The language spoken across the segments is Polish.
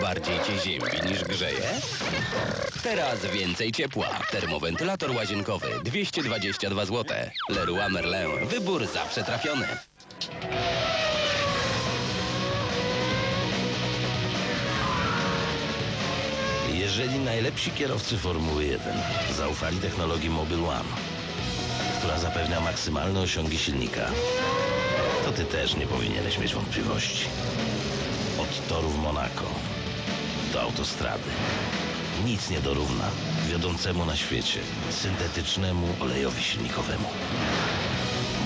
Bardziej cię ziębi niż grzeje? Teraz więcej ciepła. Termowentylator łazienkowy 222 zł. Leroy Merlin. Wybór zawsze trafiony. Jeżeli najlepsi kierowcy Formuły 1 zaufali technologii Mobile One, która zapewnia maksymalne osiągi silnika, ty też nie powinieneś mieć wątpliwości. Od torów Monaco do autostrady. Nic nie dorówna wiodącemu na świecie syntetycznemu olejowi silnikowemu.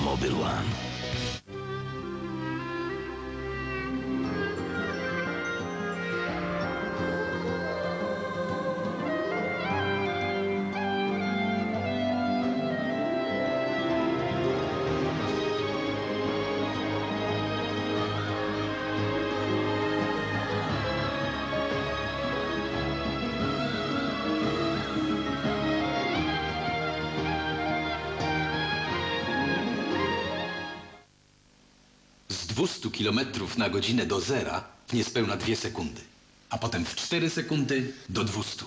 Mobile One. 200 km na godzinę do zera w niespełna 2 sekundy. A potem w 4 sekundy do 200.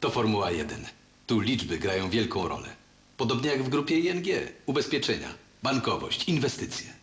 To Formuła 1. Tu liczby grają wielką rolę. Podobnie jak w grupie ING. Ubezpieczenia, bankowość, inwestycje.